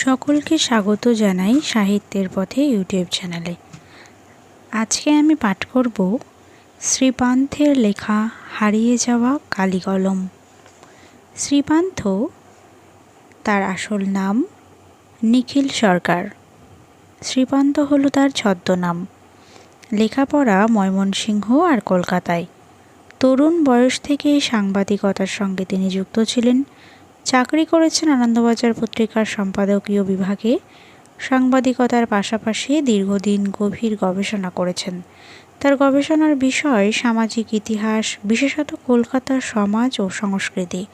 সকলকে স্বাগত জানাই সাহিত্যের পথে ইউটিউব চ্যানেলে। আজকে আমি পাঠ করব শ্রীপান্থের লেখা হারিয়ে যাওয়া কালিকলম। শ্রীপান্থ, তার আসল নাম নিখিল সরকার। শ্রীপান্ত হল তার ছদ্মনাম। লেখাপড়া ময়মনসিংহ আর কলকাতায়। তরুণ বয়স থেকে সাংবাদিকতার সঙ্গে তিনি যুক্ত ছিলেন। চাকরি করেছেন আনন্দবাজার পত্রিকার সম্পাদকীয় বিভাগে। সাংবাদিকতার পাশাপাশি দীর্ঘদিন গভীর গবেষণা করেছেন। তার গবেষণার বিষয় সামাজিক ইতিহাস, বিশেষত কলকাতার সমাজ ও সংস্কৃতি।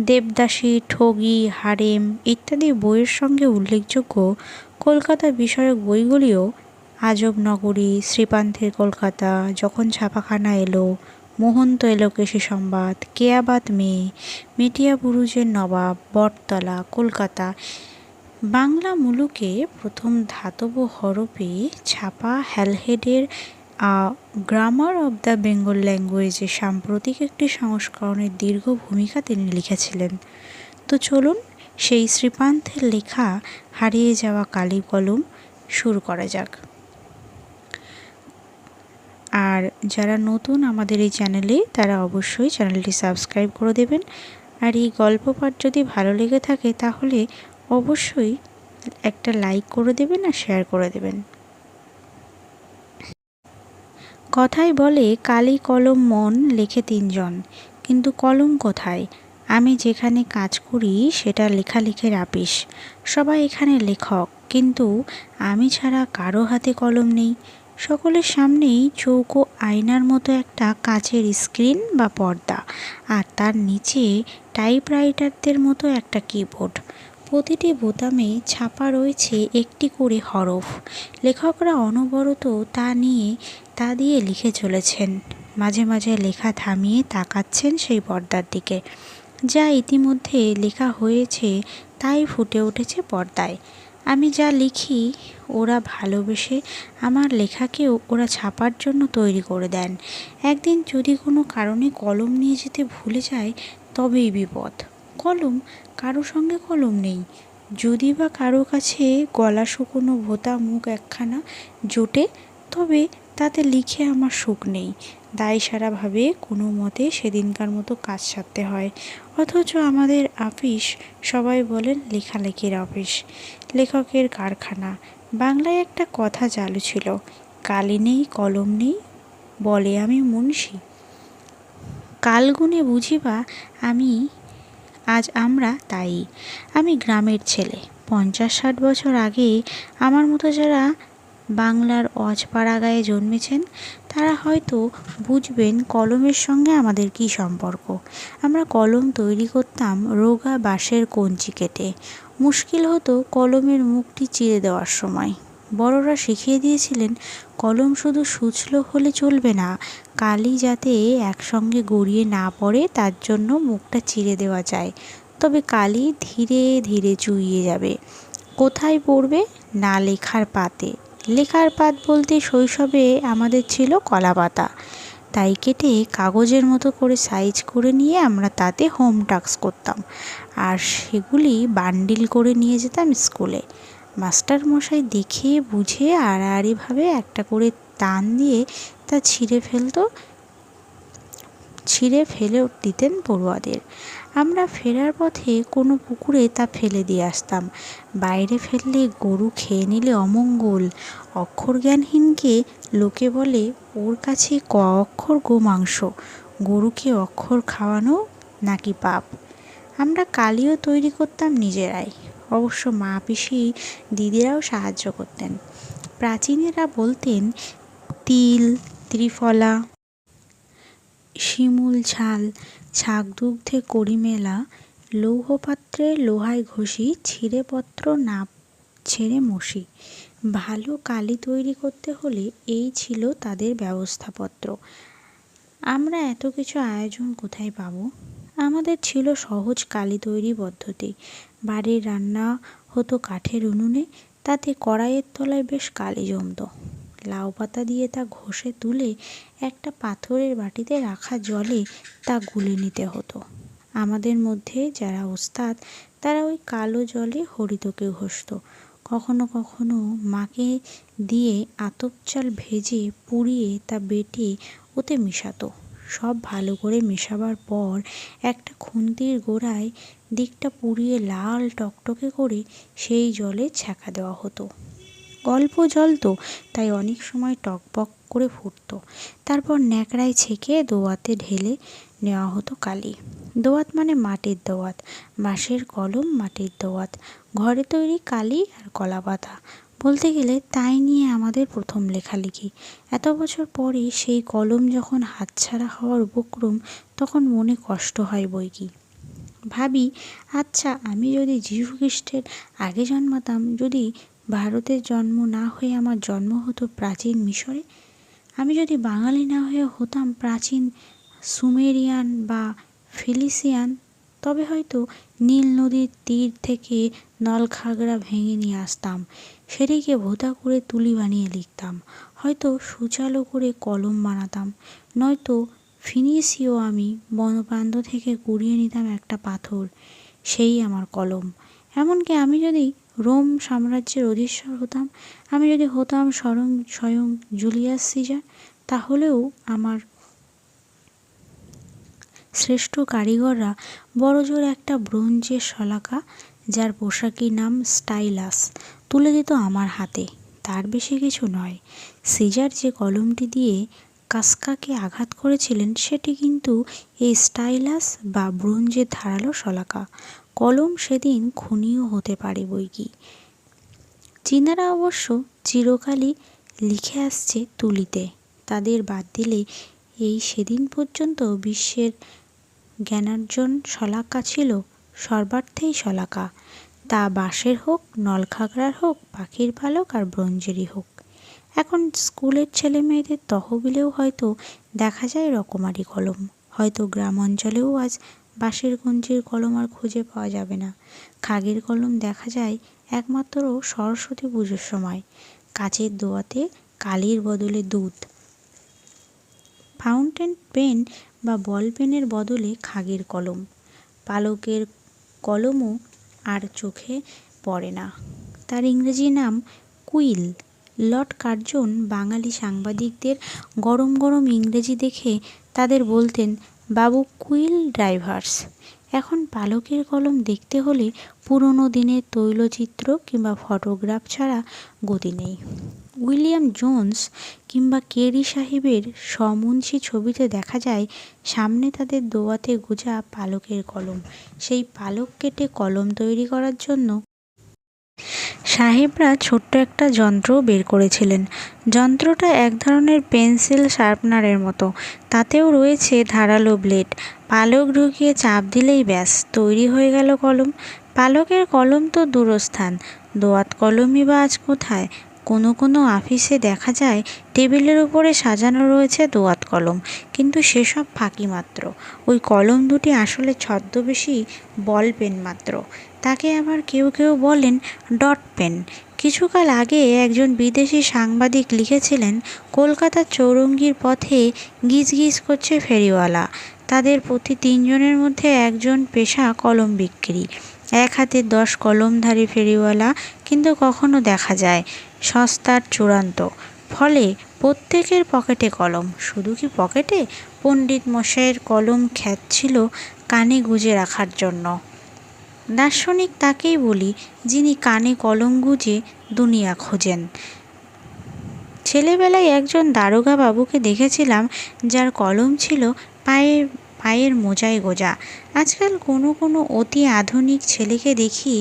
দেবদাসী, ঠগি, হারেম ইত্যাদি বইয়ের সঙ্গে উল্লেখযোগ্য কলকাতা বিষয়ক বইগুলিও আজব নগরী শ্রীপান্থের কলকাতা, যখন ছাপাখানা এলো মোহন্ত এলোকেশী সংবাদ কেয়াবাত মেয়ে? মেটিয়া বুরুজের নবাব, বটতলা, কলকাতা। বাংলা মুলুকে প্রথম ধাতব হরপে ছাপা হ্যালহেডের গ্রামার অব দ্য বেঙ্গল ল্যাঙ্গুয়েজে সাম্প্রতিক একটি সংস্করণের দীর্ঘ ভূমিকা তিনি লিখেছিলেন। তো চলুন সেই শ্রীপান্থের লেখা হারিয়ে যাওয়া কালি কলম শুরু করা যাক। আর যারা নতুন আমাদের এই চ্যানেলে, তারা অবশ্যই চ্যানেলটি সাবস্ক্রাইব করে দেবেন। আর এই গল্প পাঠ যদি ভালো লেগে থাকে, তাহলে অবশ্যই একটা লাইক করে দেবেন আর শেয়ার করে দেবেন। কথাই বলে, কালি কলম মন লেখে তিনজন, কিন্তু কলম কোথায়? আমি যেখানে কাজ করি, সেটা লেখালেখির আপিস। সবাই এখানে লেখক, কিন্তু আমি ছাড়া কারও হাতে কলম নেই। সকলের সামনেই চৌকো আয়নার মতো একটা কাচের স্ক্রিন বা পর্দা আর তার নিচে টাইপরাইটারদের মতো একটা কিবোর্ড। প্রতিটি বোতামে ছাপা রয়েছে একটি করে হরফ। লেখকরা অনবরত তা নিয়ে, তা দিয়ে লিখে চলেছেন। মাঝে মাঝে লেখা থামিয়ে তাকাচ্ছেন সেই পর্দার দিকে। যা ইতিমধ্যে লেখা হয়েছে, তাই ফুটে উঠেছে পর্দায়। আমি যা লিখি, ওরা ভালোবেসে আমার লেখাকেও ওরা ছাপার জন্য তৈরি করে দেন। একদিন যদি কোনো কারণে কলম নিয়ে যেতে ভুলে যায়, তবেই বিপদ। কলম কারও সঙ্গে কলম নেই। যদি বা কারও কাছে গলা শুকনো ভোতা মুখ একখানা জোটে, তবে তাতে লিখে আমার সুখ নেই। দায় সারাভাবে কোনো মতে সেদিনকার মতো কাজ সারতে হয়। অথচ আমাদের আপিস সবাই বলেন লেখালেখির অফিস, লেখকের কারখানা। বাংলায় একটা কথা চালু ছিল, কালি নেই, কলম নেই, বলে আমি মুন্সি। কালগুনে বুঝিবা আমি, আজ আমরা তাই। আমি গ্রামের ছেলে পঞ্চাশ ষাট বছর আগে আমার মতো যারা বাংলার অজপাড়াগায়ে জন্মেছেন তারা হয়তো বুঝবেন কলমের সঙ্গে আমাদের কী সম্পর্ক। আমরা কলম তৈরি করতাম রোগা বাঁশের কঞ্চি কেটে। মুশকিল হতো কলমের মুখটি চিরে দেওয়ার সময়। বড়রা শিখিয়ে দিয়েছিলেন, কলম শুধু সুচলো হলে চলবে না, কালি যাতে একসঙ্গে গড়িয়ে না পড়ে তার জন্য মুখটা চিরে দেওয়া যায়। তবে কালি ধীরে ধীরে চুইয়ে যাবে। কোথায় পড়বে না লেখার পাতে। লেখার পাত বলতে শৈশবে আমাদের ছিল কলা পাতা। তাই কেটে কাগজের মতো করে সাইজ করে নিয়ে আমরা তাতে হোম টাস্ক করতাম। আর সেগুলি বান্ডিল করে নিয়ে যেতাম স্কুলে মাস্টার মশাই দেখে, বুঝে, আড়াআড়িভাবে একটা করে টান দিয়ে তা ছিঁড়ে ফেলতো, ছিঁড়ে ফেলে দিতেন পড়ুয়াদের। আমরা ফেরার পথে কোনো পুকুরে তা ফেলে দিয়ে আসতাম। বাইরে ফেললে গরু খেয়ে নিলে অমঙ্গল। অক্ষরজ্ঞানহীনকে লোকে বলে, ওর কাছে ক অক্ষর গোমাংস গরুকে অক্ষর খাওয়ানো নাকি পাপ? আমরা কালিও তৈরি করতাম নিজেরাই। অবশ্য মা পিসি দিদিরাও সাহায্য করতেন। প্রাচীনেরা বলতেন, তিল, ত্রিফলা, শিমুল ঝাল ছাগদুগ্ধে করি মেলা লৌহপাত্রে লোহায় ঘষি ছিঁড়ে পত্র না ছেড়ে মশি ভালো কালি তৈরি করতে হলে এই ছিল তাদের ব্যবস্থাপত্র। আমরা এত কিছু আয়োজন কোথায় পাবো? আমাদের ছিল সহজ কালি তৈরি পদ্ধতি। বাড়ির রান্না হতো কাঠের উনুনে, তাতে কড়াইয়ের তলায় বেশ কালি জমতো। লাউ পাতা দিয়ে তা ঘষে তুলে একটা পাথরের বাটিতে রাখা জলে তা গুলে নিতে হতো। আমাদের মধ্যে যারা ওস্তাদ, তারা ওই কালো জলে হরিতকে ঘষত। কখনো কখনো মাকে দিয়ে আতপ চাল ভেজে পুড়িয়ে তা বেটে ওতে মেশাতো। সব ভালো করে মেশাবার পর একটা খুন্তির গোড়ায় দিকটা পুড়িয়ে লাল টকটকে করে সেই জলে ছ্যাঁকা দেওয়া হতো। অল্প জল তো তাই অনেক সময় টকবক করে ফুটতো। তারপর ন্যাকড়ায় ছেঁকে দোয়াতে ঢেলে নেওয়া হতো কালি। দোয়াত মানে মাটির দোয়াত, বাঁশের কলম মাটির দোয়াত। ঘরে তৈরি কালি আর কলা পাতা। বলতে গেলে তাই নিয়ে আমাদের প্রথম লেখালেখি। এত বছর পরে সেই কলম যখন হাতছাড়া হওয়ার উপক্রম, তখন মনে কষ্ট হয় বই কি। ভাবি আচ্ছা আমি যদি যীশু খ্রিস্টের আগে জন্মাতাম, যদি ভারতের জন্ম না হয়ে আমার জন্ম হতো প্রাচীন মিশরে, আমি যদি বাঙালি না হয়ে হতাম প্রাচীন সুমেরিয়ান বা ফিলিসিয়ান, তবে হয়তো নীল নদীর তীর থেকে নলখাগড়া ভেঙে নিয়ে আসতাম। সেটিকে ভোতা করে তুলি বানিয়ে লিখতাম। হয়তো সুচালো করে কলম বানাতাম। নয়তো ফিনিসীয় আমি বনপ্রান্ত থেকে কুড়িয়ে নিতাম একটা পাথর। সেই আমার কলম। এমনকি আমি যদি রোম সাম্রাজ্যের অধীশ্বর হতাম। আমি যদি হতাম স্বয়ং স্বয়ং জুলিয়াস সিজার, তাহলেও আমার শ্রেষ্ঠ কারিগররা বড়জোর একটা ব্রোঞ্জের শলাকা, যার পোশাকি নাম স্টাইলাস, তুলে দিত আমার হাতে। তার বেশি কিছু নয়। সিজার যে কলমটি দিয়ে কাস্কাকে আঘাত করেছিলেন, সেটি কিন্তু এই স্টাইলাস বা ব্রোঞ্জের ধারালো শলাকা। কলম সেদিন খুনিও হতে পারে বই কি চীনারা অবশ্য চিরকালই লিখে আসছে তুলিতে। তাদের বাদ দিলে এই সেদিন পর্যন্ত বিশ্বের জ্ঞানার্জন শলাকা ছিল সর্বার্থেই শলাকা। তা বাঁশের হোক, নলখাগড়ার হোক, পাখির পালক আর ব্রোঞ্জেরই হোক। এখন স্কুলের ছেলে মেয়েদের তহবিলেও হয়তো দেখা যায় রকমারি কলম। হয়তো গ্রাম অঞ্চলেও আজ বাঁশের গঞ্জির কলম আর খুঁজে পাওয়া যাবে না। খাগের কলম দেখা যায় একমাত্র সরস্বতী পুজোর সময়। কাচের দোয়াতে কালির বদলে দুধ। ফাউন্টেন পেন বা বল পেনের বদলে খাগের কলম। পালকের কলমও আর চোখে পড়ে না। তার ইংরেজি নাম কুইল। লর্ড কার্জন বাঙালি সাংবাদিকদের গরম গরম ইংরেজি দেখে তাদের বলতেন বাবু কুইল ড্রাইভার্স। এখন পালকের কলম দেখতে হলে পুরনো দিনের তৈলচিত্র কিংবা ফটোগ্রাফ ছাড়া গতি নেই। উইলিয়াম জোন্স কিংবা কেরি সাহেবের সমুন্সি ছবিতে দেখা যায়, সামনে তাদের দোয়াতে গোজা পালকের কলম। সেই পালক কেটে কলম তৈরি করার জন্য সাহেবরা ছোট্ট একটা যন্ত্র বের করেছিলেন। যন্ত্রটা এক ধরনের পেন্সিল শার্পনারের মতো। তাতেও রয়েছে ধারালো ব্লেড। পালক ঢুকিয়ে চাপ দিলেই ব্যাস, তৈরি হয়ে গেল কলম। পালকের কলম তো দূরস্থান। দোয়াত কলমই বা আজ কোথায়? কোনো কোনো অফিসে দেখা যায় টেবিলের উপরে সাজানো রয়েছে দোয়াত কলম, কিন্তু সেসব ফাঁকি মাত্র। ওই কলম দুটি আসলে ছদ্মবেশী বল পেন মাত্র। তাকে আবার কেউ কেউ বলেন ডট পেন। কিছুকাল আগে একজন বিদেশি সাংবাদিক লিখেছিলেন, কলকাতার চৌরঙ্গির পথে গিজ গিজ করছে ফেরিওয়ালা। তাদের প্রতি তিনজনের মধ্যে একজন পেশা কলম বিক্রি। এক হাতে দশ কলমধারী ফেরিওয়ালা, কিন্তু কখনো দেখা যায়। সস্তার চূড়ান্ত। ফলে প্রত্যেকের পকেটে কলম। শুধু কি পকেটে? পণ্ডিত মশাইয়ের কলম খ্যাত ছিল কানে গুজে রাখার জন্য। দার্শনিক তাকেই বলি, যিনি কানে কলম গুজে দুনিয়া খোঁজেন। ছেলেবেলায় একজন দারোগা বাবুকে দেখেছিলাম, যার কলম ছিল পায়ে পায়ের মোজায় গোজা। আজকাল কোনো কোনো অতি আধুনিক ছেলেকে দেখি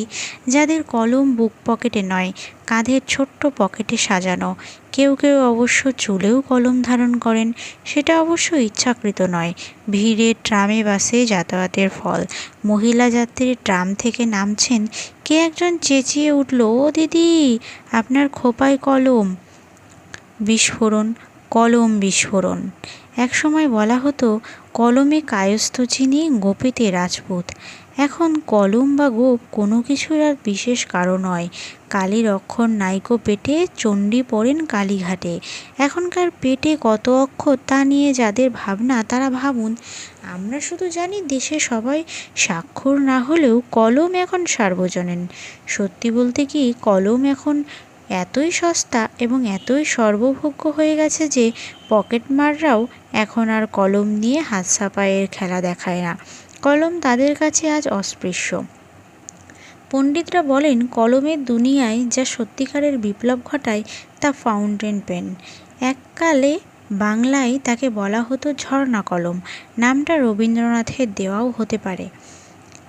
যাদের কলম বুক পকেটে নয়, কাঁধের ছোট্ট পকেটে সাজানো। কেউ কেউ অবশ্য চুলেও কলম ধারণ করেন, সেটা অবশ্য ইচ্ছাকৃত নয়। ভিড়ে ট্রামে বাসে যাতায়াতের ফল। মহিলা যাত্রী ট্রাম থেকে নামছেন, কে একজন চেঁচিয়ে উঠল, ও দিদি, আপনার খোপায় কলম। বিস্ফোরণ কলম বিস্ফোরণ। একসময় বলা হতো কলমে কায়স্থ চিনি, গোপীতে রাজপুত। এখন কলম বা গোপ কোনো কিছুর আর বিশেষ কারণ নয়। কালীর অক্ষর নাইকো পেটে, চণ্ডী পড়েন কালীঘাটে। এখনকার পেটে কত অক্ষর তা নিয়ে যাদের ভাবনা, তারা ভাবুন, আমরা শুধু জানি দেশে সবাই স্বাক্ষর না হলেও কলম এখন সার্বজনীন। সত্যি বলতে কি, কলম এখন এতই সস্তা এবং এতই সর্বভোগ্য হয়ে গেছে যে পকেটমাররাও এখন আর কলম নিয়ে হাত সাপাইয়ের খেলা দেখায় না। কলম তাদের কাছে আজ অস্পৃশ্য। পণ্ডিতরা বলেন, কলমের দুনিয়ায় যা সত্যিকারের বিপ্লব ঘটায় তা ফাউন্টেন পেন। এককালে বাংলায় তাকে বলা হতো ঝর্ণা কলম। নামটা রবীন্দ্রনাথের দেওয়াও হতে পারে।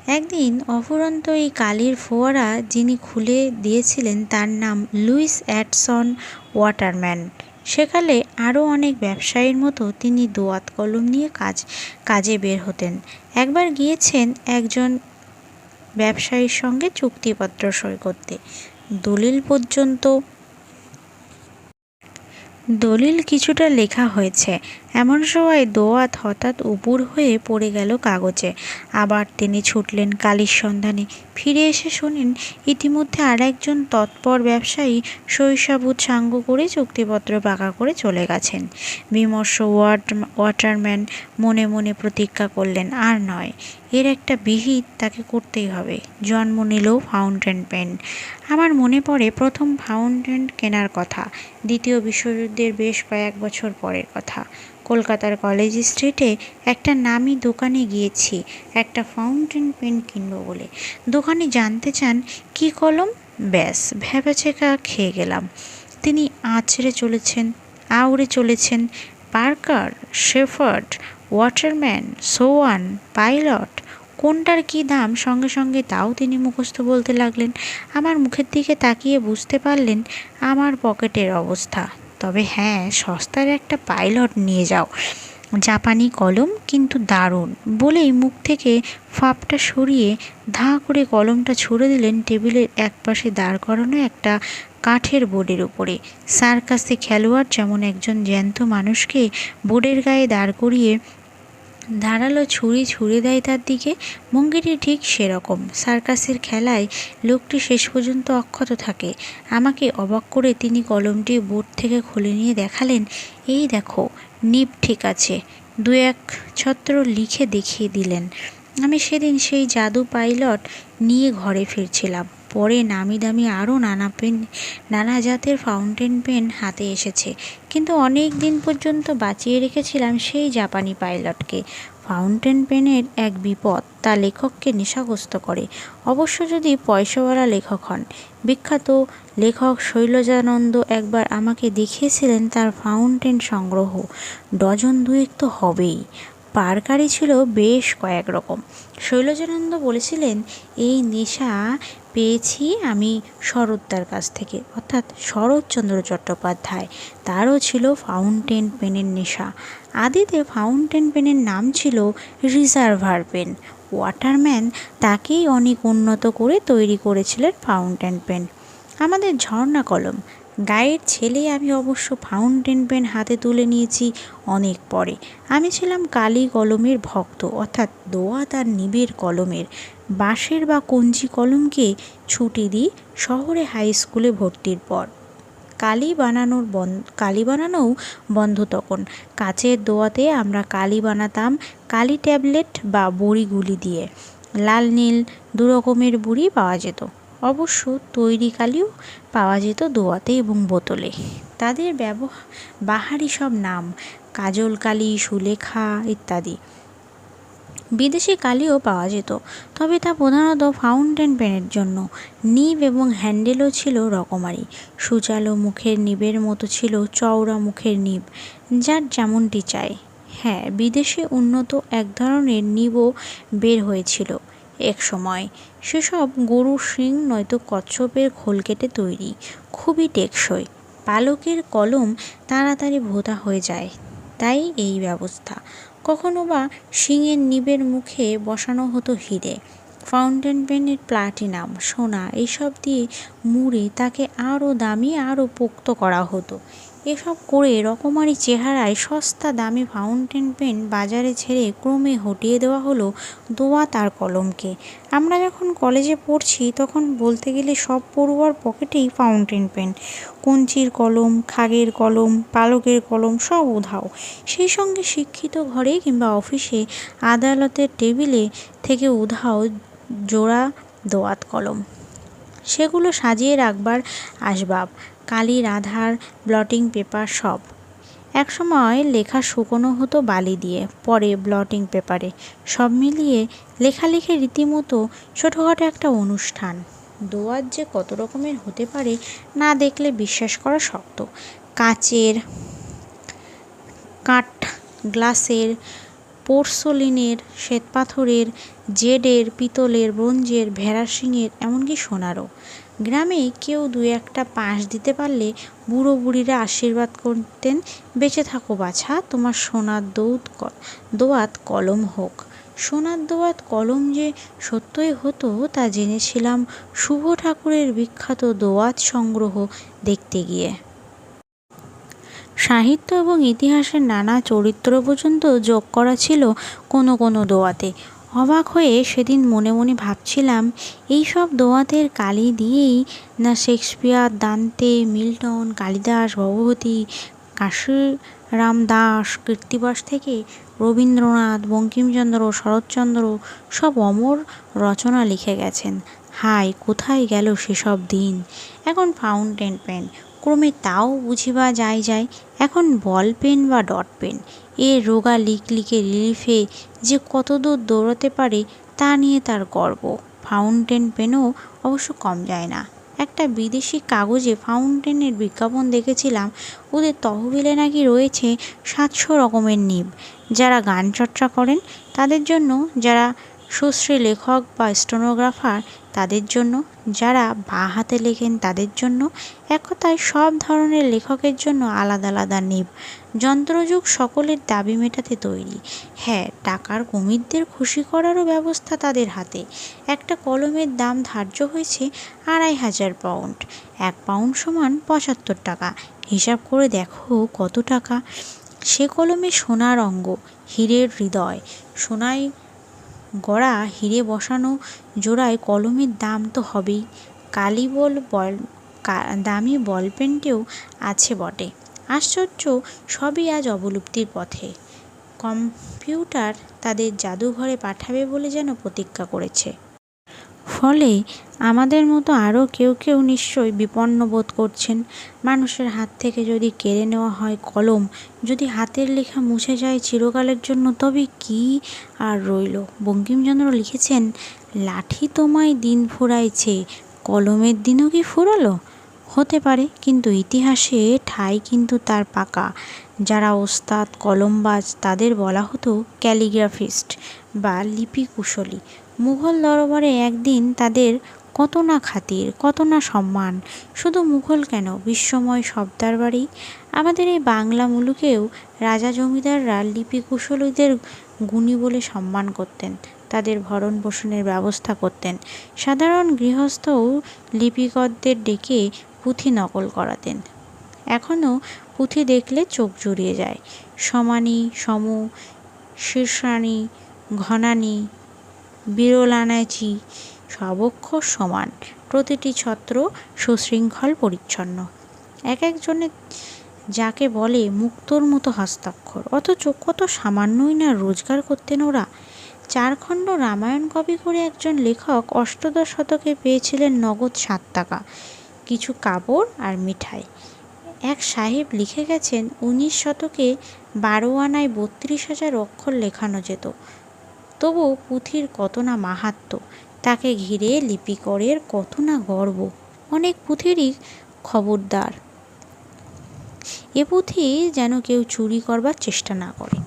একদিন অফুরন্ত এই কালির ফোয়ারা যিনি খুলে দিয়েছিলেন তার নাম লুইস অ্যাটসন ওয়াটারম্যান। সেকালে আরও অনেক ব্যবসায়ীর মতো তিনি দোয়াত কলম নিয়ে কাজ, কাজে বের হতেন। একবার গিয়েছেন একজন ব্যবসায়ীর সঙ্গে চুক্তিপত্র সই করতে। দলিল পর্যন্ত, দলিল কিছুটা লেখা হয়েছে। এমন সময় দোয়াত হঠাৎ উপুর হয়ে পড়ে গেল কাগজে। আবার তিনি ছুটলেন কালির সন্ধানে। ফিরে এসে শোনেন, ইতিমধ্যে আর একজন তৎপর ব্যবসায়ী শৈশাবুত সাঙ্গ করে চুক্তিপত্র পাকা করে চলে গেছেন। বিমর্ষ ওয়াট, ওয়াটারম্যান মনে মনে প্রতিজ্ঞা করলেন, আর নয়, এর একটা বিহিত তাকে করতেই হবে। জন্ম নিল ফাউন্টেন পেন। আমার মনে পড়ে প্রথম ফাউন্টেন কেনার কথা, দ্বিতীয় বিশ্বযুদ্ধের বেশ কয়েক বছর পরের কথা। কলকাতার কলেজ স্ট্রিটে একটা নামি দোকানে গিয়েছি, একটা ফাউন্টেন পেন কিনবো বলে। দোকানে জানতে চান, কি কলম? ব্যাস ভ্যাবাচেকা খেয়ে গেলাম। তিনি আঁচড়ে চলেছেন, আউড়ে চলেছেন, Parker, Sheaffer, Waterman Swan Pilot, কোনটার কী দাম? সঙ্গে সঙ্গে তাও তিনি মুখস্থ বলতে লাগলেন, আমার মুখের দিকে তাকিয়ে বুঝতে পারলেন আমার পকেটের অবস্থা। তবে হ্যাঁ সস্তার একটা পাইলট নিয়ে যাও। জাপানি কলম কিন্তু দারুণ। বলেই মুখ থেকে ফাপটা সরিয়ে ধা করে কলমটা ছুড়ে দিলেন টেবিলের এক পাশে দাঁড় করানো একটা কাঠের বোর্ডের উপরে। সার্কাসে খেলোয়াড় যেমন একজন জ্যান্ত মানুষকে বোর্ডের গায়ে দাঁড় করিয়ে ধারালো ছুরি ছুঁড়ে দেয় তার দিকে ভঙ্গিটি ঠিক সেরকম। সার্কাসের খেলায় লোকটি শেষ পর্যন্ত অক্ষত থাকে। আমাকে অবাক করে তিনি কলমটি বোর্ড থেকে খুলে নিয়ে দেখালেন, এই দেখো, নিপ ঠিক আছে। দু এক ছত্র লিখে দেখিয়ে দিলেন, আমি সেদিন সেই জাদু পাইলট নিয়ে ঘরে ফিরছিলাম। পরে নামি দামি আরও নানা পেন, নানা জাতের ফাউন্টেন পেন হাতে এসেছে। কিন্তু অনেক দিন পর্যন্ত বাঁচিয়ে রেখেছিলাম সেই জাপানি পাইলটকে। ফাউন্টেন পেনের এক বিপদ তা লেখককে নেশাগ্রস্ত করে। অবশ্য যদি পয়সাওয়ালা লেখক হন। বিখ্যাত লেখক শৈলজানন্দ একবার আমাকে দেখিয়েছিলেন তার ফাউন্টেন সংগ্রহ। ডজন দুয়েক তো হবেই। পারকারি ছিল বেশ কয়েক রকম। শৈলজানন্দ বলেছিলেন, এই নেশা পেয়েছি আমি শরৎদার কাছ থেকে। অর্থাৎ শরৎচন্দ্র চট্টোপাধ্যায়, তারও ছিল ফাউন্টেন পেনের নেশা। আদিতে ফাউন্টেন পেনের নাম ছিল রিজার্ভার পেন। ওয়াটারম্যান তাকেই অনেক উন্নত করে তৈরি করেছিলেন ফাউন্টেন পেন। আমাদের ঝর্ণা কলম গায়ের ছেলে আমি অবশ্য ফাউন্টেন পেন হাতে তুলে নিয়েছি অনেক পরে। আমি ছিলাম কালি কলমের ভক্ত, অর্থাৎ দোয়া তার নিবিড় কলমের। বাঁশের বা কঞ্চি কলমকে ছুটি দিই শহরে হাই স্কুলে ভর্তির পর। কালি বানানোর বন, কালি বানানোও বন্ধ তখন। কাচের দোয়াতে আমরা কালি বানাতাম কালি ট্যাবলেট বা বড়িগুলি দিয়ে। লাল নীল দু রকমের বুড়ি পাওয়া যেত। অবশ্য তৈরি কালিও পাওয়া যেত দোয়াতে এবং বোতলে। তাদের ব্যবহার বাহারি সব নাম, কাজল কালি, সুলেখা ইত্যাদি। বিদেশি কালিও পাওয়া যেত, তবে তা প্রধানত ফাউন্টেন পেনের জন্য। নিব এবং হ্যান্ডেলও ছিল রকমারি। সুচালো মুখের নিবের মতো ছিল চওড়া মুখের নিব, যার যেমনটি চায় হ্যাঁ বিদেশে উন্নত এক ধরনের নিবও বের হয়েছিল। এক সময়। সেসব গরুর শিং নয়তো কচ্ছপের খোল কেটে তৈরি, খুবই টেকসই। পালকের কলম তাড়াতাড়ি ভোঁতা হয়ে যায়, তাই এই ব্যবস্থা। কখনো বা শিঙের নিবের মুখে বসানো হতো হিরে, ফাউন্টেন পেনের প্লাটিনাম, সোনা এইসব দিয়ে মুড়ে তাকে আরও দামি, আরও পোক্ত করা হতো। এসব করে রকমারি চেহারায় সস্তা দামি ফাউন্টেন পেন বাজারে ছেড়ে ক্রমে হটিয়ে দেওয়া হলো দোয়াত আর কলমকে। আমরা যখন কলেজে পড়ছি, তখন বলতে গেলে সব পড়ুয়ার পকেটেই ফাউন্টেন পেন কঞ্চির কলম, খাগের কলম, পালকের কলম সব উধাও। সেই সঙ্গে শিক্ষিত ঘরে কিংবা অফিসে আদালতের টেবিলে থেকে উধাও জোড়া দোয়াত কলম। সেগুলো সাজিয়ে রাখবার আসবাব, কালি, রাধার ব্লটিং পেপার সব। একসময় লেখা শুকনো হতো বালি দিয়ে, পরে ব্লটিং পেপারে সব মিলিয়ে লেখালেখি রীতিমতো ছোটোখাটো একটা অনুষ্ঠান। দোয়ার যে কত রকমের হতে পারে না দেখলে বিশ্বাস করা শক্ত। কাচের, কাঠ, গ্লাসের পোর্সোলিনের শ্বেতপাথরের জেডের, পিতলের, ব্রোঞ্জের শিঙের, এমনকি সোনারও। গ্রামে কেউ দু একটা পাশ দিতে পারলে বুড়ো বুড়িরা আশীর্বাদ করতেন, বেঁচে থাকো বাছা, তোমার সোনার দৌত দোয়াত কলম হোক। সোনার দোয়াত কলম যে সত্যই হতো, তা জেনেছিলাম শুভ ঠাকুরের বিখ্যাত দোয়াত সংগ্রহ দেখতে গিয়ে। সাহিত্য এবং ইতিহাসের নানা চরিত্র পর্যন্ত যোগ করা ছিল কোনো কোনো দোয়াতে। অবাক হয়ে সেদিন মনে মনে ভাবছিলাম, এই সব দোয়াতের কালি দিয়েই না Shakespeare, Dante, Milton, Kalidas, Bhagavati, Kashiram Das, Krittibas থেকে রবীন্দ্রনাথ, বঙ্কিমচন্দ্র, শরৎচন্দ্র সব অমর রচনা লিখে গেছেন। হায়, কোথায় গেল সেসব দিন? এখন ফাউন্টেন পেন। ক্রমে তাও বুঝিবা যায় যায় এখন বল পেন বা ডট পেন। এ রোগা লিকলিকে রিলিফে যে কতদূর দৌড়াতে পারে, তা নিয়ে তার গর্ব। ফাউন্টেন পেনও অবশ্য কম যায় না। একটা বিদেশি কাগজে ফাউন্টেনের বিজ্ঞাপন দেখেছিলাম, ওদের তহবিলে নাকি রয়েছে সাতশো রকমের নিব। যারা গান চর্চা করেন, তাদের জন্য যারা সুশ্রী লেখক বা স্টেনোগ্রাফার তাদের জন্য, যারা বাঁ হাতে লেখেন তাদের জন্য এক কথায় সব ধরনের লেখকের জন্য আলাদা আলাদা নেব। যন্ত্রযুগ সকলের দাবি মেটাতে তৈরি। হ্যাঁ টাকার কুমিরদের খুশি করারও ব্যবস্থা তাদের হাতে। একটা কলমের দাম ধার্য হয়েছে আড়াই হাজার পাউন্ড। এক পাউন্ড সমান পঁচাত্তর টাকা। হিসাব করে দেখো কত টাকা। সে কলমে সোনার অঙ্গ, হীরের হৃদয়। সোনায় গড়া হিরে বসানো জোড়ায় কলমের দাম তো হবেই। কালি বল দামি বল আছে বটে। আশ্চর্য, সবই আজ অবলুপ্তির পথে। কম্পিউটার তাদের জাদুঘরে পাঠাবে বলে যেন প্রতিজ্ঞা করেছে। ফলে আমাদের মতো আরও কেউ কেউ নিশ্চয়ই বিপন্ন বোধ করছেন। মানুষের হাত থেকে যদি কেড়ে নেওয়া হয় কলম, যদি হাতের লেখা মুছে যায় চিরকালের জন্য, তবে কি আর রইল? বঙ্কিমচন্দ্র লিখেছেন, লাঠি তোমায় দিন ফুরাইছে, কলমের দিনও কি ফুরালো? হতে পারে, কিন্তু ইতিহাসে ঠাঁই কিন্তু তার পাকা। যারা ওস্তাদ, কলমবাজ, তাদের বলা হতো ক্যালিগ্রাফিস্ট বা লিপি কুশলী মুঘল দরবারে একদিন তাদের কত না খাতির, কত না সম্মান, শুধু মুঘল কেন? বিশ্বময় সর্দার বাড়ি। আমাদের এই বাংলা মুলুকেও রাজা জমিদাররা লিপি কুশলীদের গুণী বলে সম্মান করতেন, তাদের ভরণ পোষণের ব্যবস্থা করতেন। সাধারণ গৃহস্থও লিপিকদের ডেকে পুঁথি নকল করাতেন। এখনও পুঁথি দেখলে চোখ জুড়িয়ে যায়। সমানি, সম, শীর্ষানি, ঘনানি বিরলানাচি সব অক্ষর সমান। প্রতিটি ছত্র সুশৃঙ্খল পরিচ্ছন্ন। এক একজনের যাকে বলে মুক্তোর মতো হস্তাক্ষর। অথচ কত সামান্যই না রোজগার করতেন ওরা। চারখণ্ড রামায়ণ কপি করে একজন লেখক অষ্টদশ শতকে পেয়েছিলেন নগদ সাত টাকা, কিছু কাপড় আর মিঠাই। এক সাহেব লিখে গেছেন, উনিশ শতকে বারো আনায় বত্রিশ হাজার অক্ষর লেখানো যেত। তবু পুঁথির কত না মাহাত্ম্য, তাকে ঘিরে লিপিকরের কত না গর্ব, অনেক পুঁথিরই খবরদার। এ পুঁথি যেন কেউ চুরি করবার চেষ্টা না করে।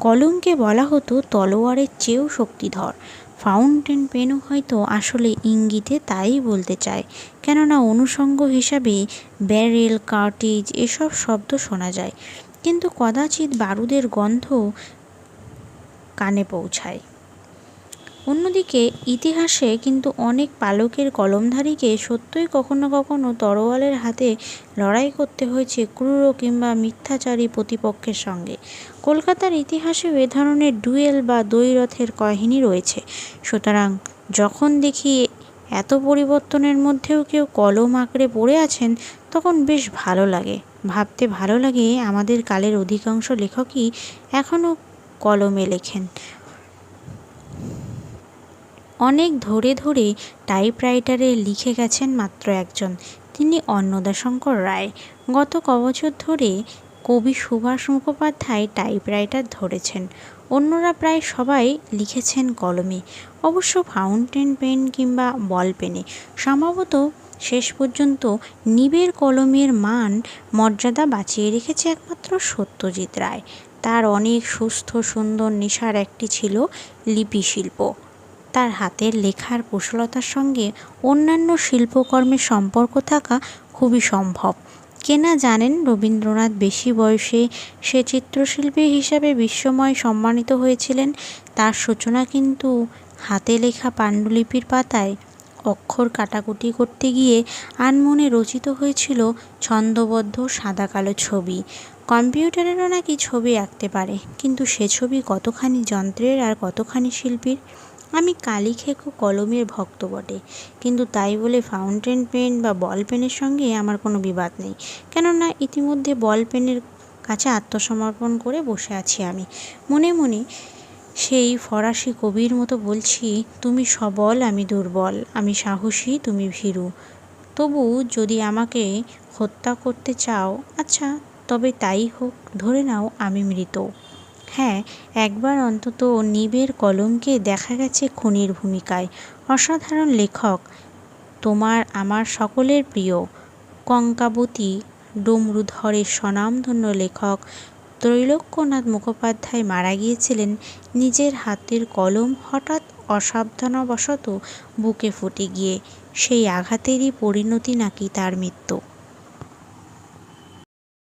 কলমকে বলা হতো তলোয়ারের চেয়েও শক্তিধর। ফাউন্টেন পেনও হয়তো আসলে ইঙ্গিতে তাই বলতে চায়, কেননা অনুষঙ্গ হিসাবে ব্যারেল, কার্টিজ এসব শব্দ শোনা যায়, কিন্তু কদাচিৎ বারুদের গন্ধ কানে পৌঁছায়। অন্যদিকে, ইতিহাসে কিন্তু অনেক পালকের কলমধারীকে সত্যই কখনো কখনো তরোয়ালের হাতে লড়াই করতে হয়েছে ক্রূর কিংবা মিথ্যাচারী প্রতিপক্ষের সঙ্গে। কলকাতার ইতিহাসেও এ ধরনের ডুয়েল বা দ্বৈরথের কাহিনী রয়েছে। সুতরাং যখন দেখি এত পরিবর্তনের মধ্যেও কেউ কলম আঁকড়ে পড়ে আছেন, তখন বেশ ভালো লাগে। ভাবতে ভালো লাগে আমাদের কালের অধিকাংশ লেখকই এখনও কলমে লেখেন। অনেক ধরে ধরে টাইপরাইটারে লিখে গেছেন মাত্র একজন, তিনি অন্নদাশঙ্কর রায়। গত কবছর ধরে কবি সুভাষ মুখোপাধ্যায় টাইপরাইটার ধরেছেন। অন্যরা প্রায় সবাই লিখেছেন কলমে, অবশ্য ফাউন্টেন পেন কিংবা বল পেনে। সম্ভবত শেষ পর্যন্ত নিবের কলমের মান মর্যাদা বাঁচিয়ে রেখেছে একমাত্র সত্যজিৎ রায়। তার অনেক সুস্থ, সুন্দর নেশার একটি ছিল লিপি শিল্প তার হাতের লেখার কুশলতার সঙ্গে অন্যান্য শিল্পকর্মের সম্পর্ক থাকা খুবই সম্ভব। কেনা জানেন রবীন্দ্রনাথ বেশি বয়সে সে চিত্রশিল্পী হিসাবে বিশ্বময় সম্মানিত হয়েছিলেন? তার সূচনা কিন্তু হাতে লেখা পাণ্ডুলিপির পাতায় অক্ষর কাটাকুটি করতে গিয়ে আনমনে রচিত হয়েছিল ছন্দবদ্ধ সাদা কালো ছবি। কম্পিউটারেরও নাকি ছবি আঁকতে পারে, কিন্তু সে ছবি কতখানি যন্ত্রের আর কতখানি শিল্পীর? আমি কালি খেকো কলমের ভক্ত বটে। কিন্তু তাই বলে ফাউন্টেন পেন বা বল পেনের সঙ্গে আমার কোনো বিবাদ নেই। কেননা ইতিমধ্যে বল পেনের কাছে আত্মসমর্পণ করে বসে আছি আমি। মনে মনে সেই ফরাসি কবির মতো বলছি, তুমি সবল, আমি দুর্বল, আমি সাহসী, তুমি ভীরু। তবু যদি আমাকে হত্যা করতে চাও আচ্ছা তবে তাই হোক, ধরে নাও আমি মৃত। হ্যাঁ একবার অন্তত নিবের কলমকে দেখা গেছে খুনির ভূমিকায়। অসাধারণ লেখক, তোমার আমার সকলের প্রিয়। কঙ্কাবতী, ডমরুধরের স্বনামধন্য লেখক, ত্রৈলোক্যনাথ মুখোপাধ্যায় মারা গিয়েছিলেন, নিজের হাতের কলম হঠাৎ অসাবধানবশত বুকে ফুটে গিয়ে। সেই আঘাতেরই পরিণতি নাকি তার মৃত্যু?